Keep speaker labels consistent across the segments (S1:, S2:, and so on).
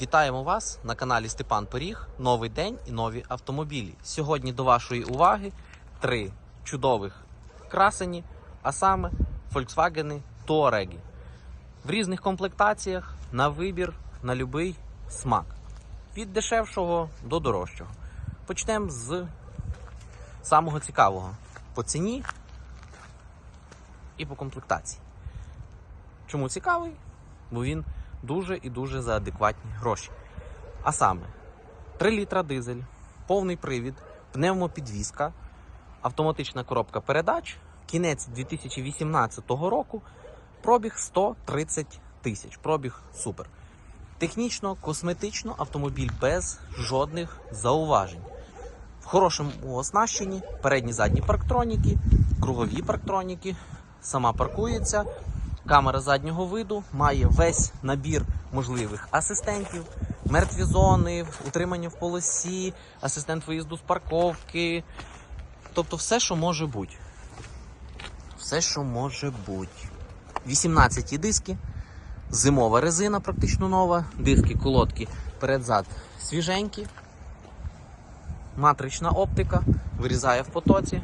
S1: Вітаємо вас на каналі Степан Поріг. Новий день і нові автомобілі. Сьогодні до вашої уваги три чудових красені, а саме Volkswagen Touareg. В різних комплектаціях на вибір, на будь-який смак. Від дешевшого до дорожчого. Почнемо з самого цікавого по ціні і по комплектації. Чому цікавий? Бо він дуже і дуже за адекватні гроші. А саме 3 літра дизель, повний привід, пневмопідвізка, автоматична коробка передач, кінець 2018 року, пробіг 130 тисяч. Пробіг супер. Технічно, косметично автомобіль без жодних зауважень. В хорошому оснащенні, передні задні парктроніки, кругові парктроніки, сама паркується. Камера заднього виду має весь набір можливих асистентів, мертві зони, утримання в полосі, асистент виїзду з парковки. Тобто все, що може бути. Все, що може бути. 18 диски, зимова резина практично нова, диски, колодки перед-зад свіженькі, матрична оптика, вирізає в потоці.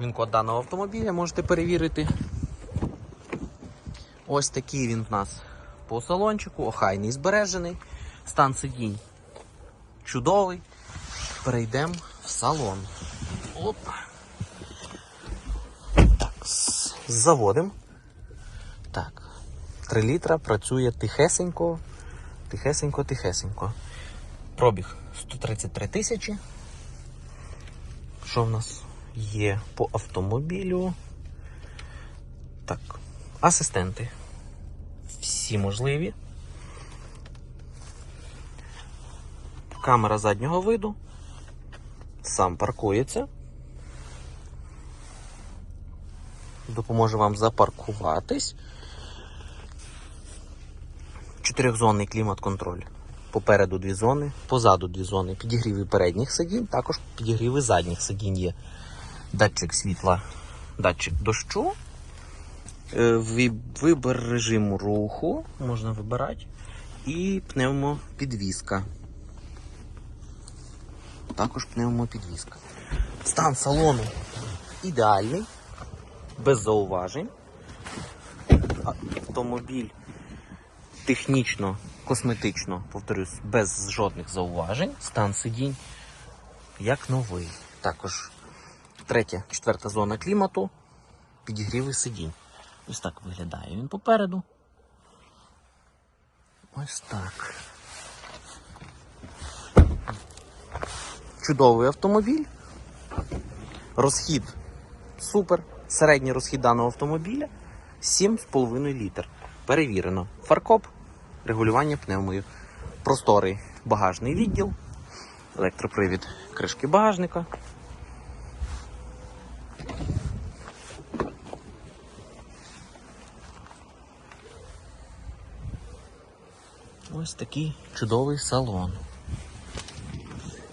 S1: Він код даного автомобіля можете перевірити. Ось такий він в нас по салончику, охайний збережений. Стан сидінь чудовий. Перейдемо в салон. Оп. Так, заводимо. Так. 3 літра працює тихесенько, тихесенько, тихесенько. Пробіг 133 тисячі. Що в нас є по автомобілю? Так, асистенти. Всі можливі. Камера заднього виду. Сам паркується. Допоможе вам запаркуватись. Чотирьохзонний клімат-контроль. Попереду дві зони, позаду дві зони. Підігріви передніх сидінь, також підігріви задніх сидінь є. Датчик світла, датчик дощу. Е, Вибір режиму руху можна вибирати. І пневмопідвізка. Також пневмопідвізка. Стан салону ідеальний, без зауважень. Автомобіль технічно, косметично, повторюсь, без жодних зауважень. Стан сидінь як новий. Також третя, четверта зона клімату, підігріви сидінь. Ось так виглядає він попереду. Ось так. Чудовий автомобіль. Розхід супер. Середній розхід даного автомобіля 7,5 літр. Перевірено. Фаркоп, регулювання пневмою. Просторий багажний відділ, електропривід кришки багажника. Ось такий чудовий салон.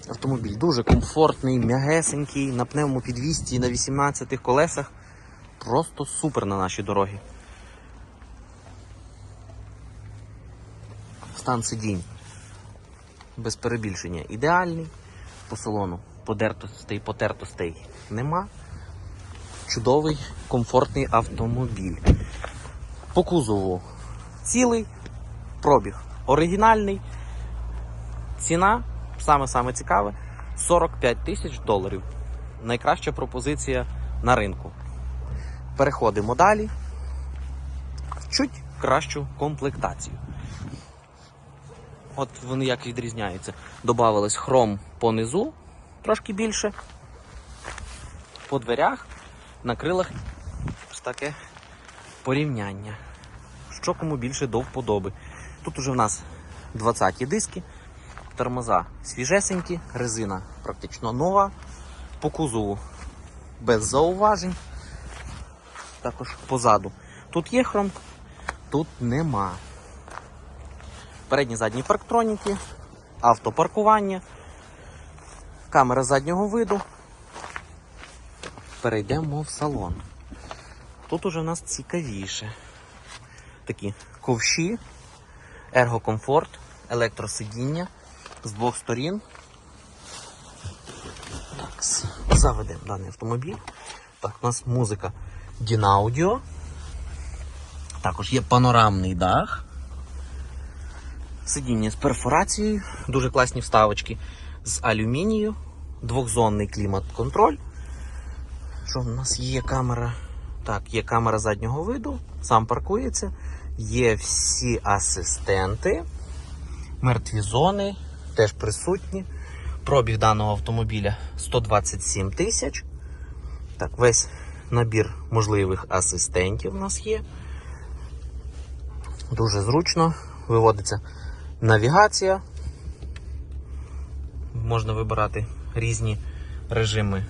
S1: Автомобіль дуже комфортний, м'ягесенький, на пневмопідвісті, на 18 колесах. Просто супер на наші дороги. Стан сидінь без перебільшення ідеальний. По салону подертостей, потертостей нема. Чудовий, комфортний автомобіль. По кузову цілий, пробіг оригінальний. Ціна, саме-саме цікаве, 45 тисяч доларів. Найкраща пропозиція на ринку. Переходимо далі. Чуть кращу комплектацію. От вони як відрізняються. Добавилось хром по низу, трошки більше. По дверях, на крилах ось таке порівняння. Що кому більше до вподоби. Тут уже в нас 20-ті диски, тормоза свіжесенькі, резина практично нова, по кузову без зауважень. Також позаду. Тут є хром, тут нема. Передні задні парктроніки, автопаркування, камера заднього виду. Перейдемо в салон. Тут уже у нас цікавіше. Такі ковші ергокомфорт, електросидіння з двох сторін. Так, заведемо даний автомобіль. Так, у нас музика Дінаудіо. Також є панорамний дах. Сидіння з перфорацією, дуже класні вставочки з алюмінію, двохзонний клімат-контроль. Що в нас є камера? Так, є камера заднього виду, сам паркується, є всі асистенти, мертві зони теж присутні. Пробіг даного автомобіля 127 тисяч. Так, весь набір можливих асистентів у нас є. Дуже зручно. Виводиться навігація. Можна вибирати різні режими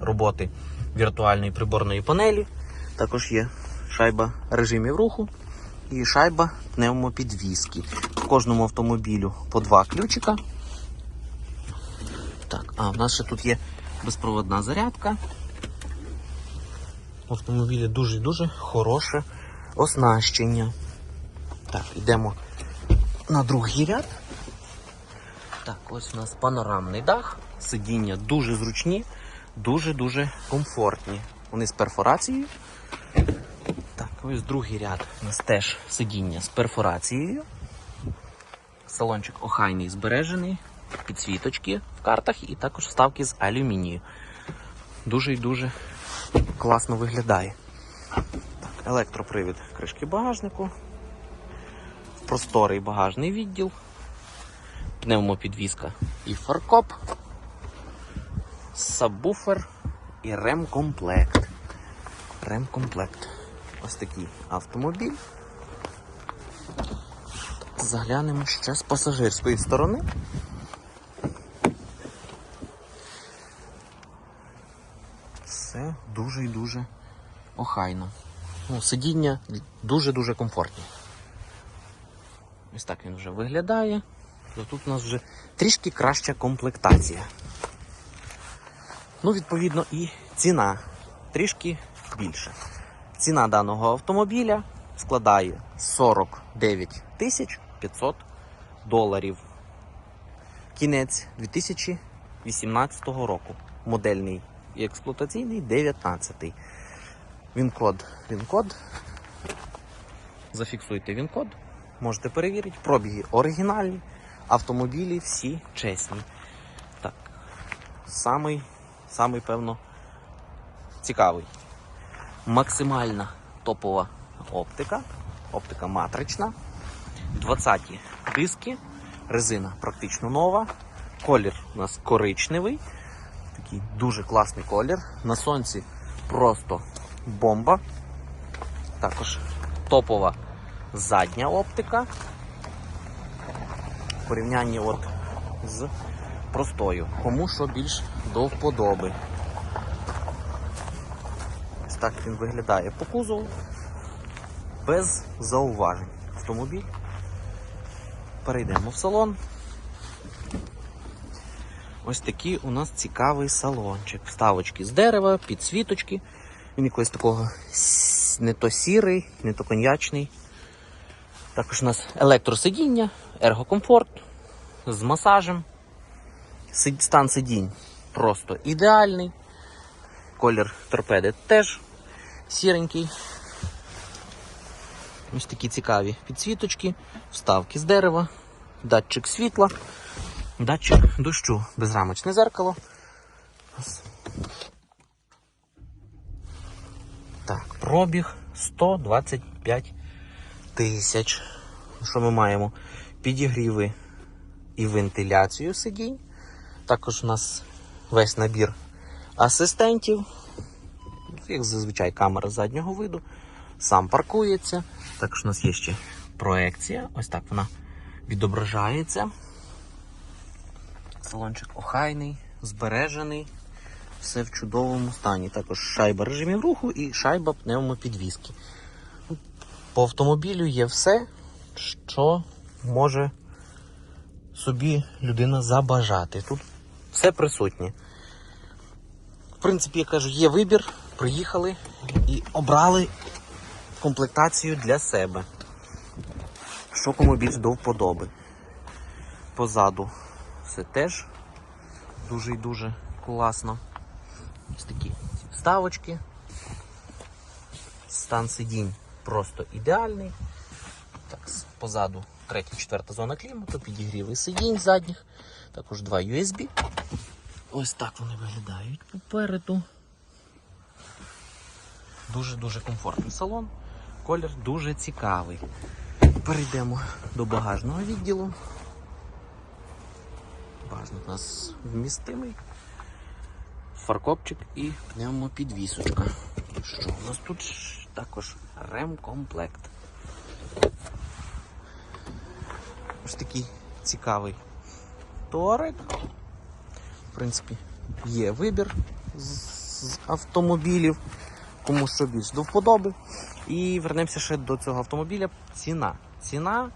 S1: роботи віртуальної приборної панелі. Також є шайба режимів руху і шайба пневмопідвіски. В кожному автомобілю по два ключика. Так, а в нас ще тут є безпроводна зарядка. В автомобілі дуже-дуже хороше оснащення. Так, йдемо на другий ряд. Так, ось у нас панорамний дах, сидіння дуже зручні, дуже-дуже комфортні. Вони з перфорацією. Ось другий ряд у нас теж сидіння з перфорацією. Салончик охайний збережений, підсвіточки в картах і також вставки з алюмінію. Дуже і дуже класно виглядає. Так, електропривід кришки багажнику, просторий багажний відділ, пневмопідвізка і фаркоп, сабвуфер і ремкомплект. Ремкомплект. Ось такий автомобіль. Заглянемо ще з пасажирської сторони. Все дуже і дуже охайно. Ну, сидіння дуже-дуже комфортні. Ось так він вже виглядає. Тут у нас вже трішки краща комплектація. Ну, відповідно, і ціна трішки більша. Ціна даного автомобіля складає 49 тисяч 500 доларів. Кінець 2018 року. Модельний і експлуатаційний 19. Він-код. Він-код. Зафіксуйте він-код. Можете перевірити. Пробіги оригінальні. Автомобілі всі чесні. Так. Самий, самий, певно, цікавий. Максимальна топова оптика. Оптика матрична. 20 диски. Резина практично нова. Колір у нас коричневий. Такий дуже класний колір. На сонці просто бомба. Також топова задня оптика. В порівнянні от з простою. Кому що більш до вподоби. Так він виглядає по кузову. Без зауважень. Автомобіль. Перейдемо в салон. Ось такий у нас цікавий салончик. Вставочки з дерева, підсвіточки. Він якось такого не то сірий, не то коньячний. Також у нас електросидіння, ергокомфорт з масажем. Стан сидінь просто ідеальний. Колір торпеди теж сіренький. Ось такі цікаві підсвіточки, вставки з дерева, датчик світла, датчик дощу, безрамочне зеркало. Так, пробіг 125 тисяч. Що ми маємо? Підігріви і вентиляцію сидінь. Також у нас весь набір асистентів. Як зазвичай камера заднього виду. Сам паркується. Також у нас є ще проекція. Ось так вона відображається. Салончик охайний, збережений, все в чудовому стані. Також шайба режимів руху і шайба пневмопідвіски. По автомобілю є все, що може собі людина забажати. Тут все присутнє. В принципі, я кажу, є вибір, приїхали і обрали комплектацію для себе. що кому більш до вподоби. Позаду все теж дуже і дуже класно. Ось такі вставочки. Стан сидінь просто ідеальний. Так, позаду третя, четверта зона клімату, підігріви сидінь задніх, також два USB. Ось так вони виглядають попереду. Дуже-дуже комфортний салон. Колір дуже цікавий. Перейдемо до багажного відділу. Багажник у нас вмістимий. Фаркопчик і пневмопідвісочка. Що у нас тут також ремкомплект. Ось такий цікавий туарек. В принципі, є вибір з автомобілів, кому що більш до вподоби. І вернемося ще до цього автомобіля. Ціна. Ціна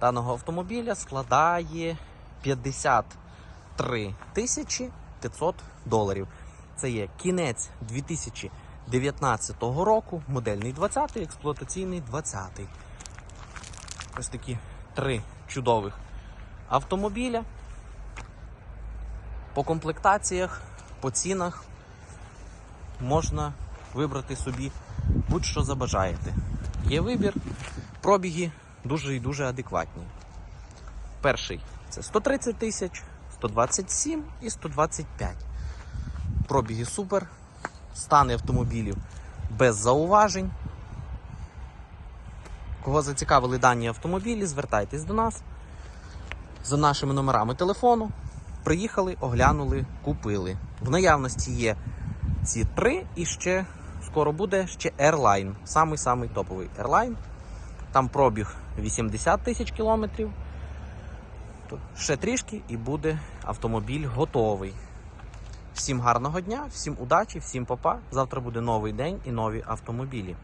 S1: даного автомобіля складає 53 тисячі 500 доларів. Це є кінець 2019 року, модельний 20, експлуатаційний 20-й. Ось такі три чудових автомобіля. По комплектаціях, по цінах можна вибрати собі будь-що забажаєте. Є вибір, пробіги дуже і дуже адекватні. Перший це 130 тисяч, 127 і 125. Пробіги супер, стани автомобілів без зауважень. Кого зацікавили дані автомобілі, звертайтесь до нас за нашими номерами телефону. Приїхали, оглянули, купили. В наявності є ці три і ще скоро буде ще Airline. Самий самий топовий Airline. Там пробіг 80 тисяч кілометрів. Ще трішки і буде автомобіль готовий. Всім гарного дня, всім удачі, всім папа. Завтра буде новий день і нові автомобілі.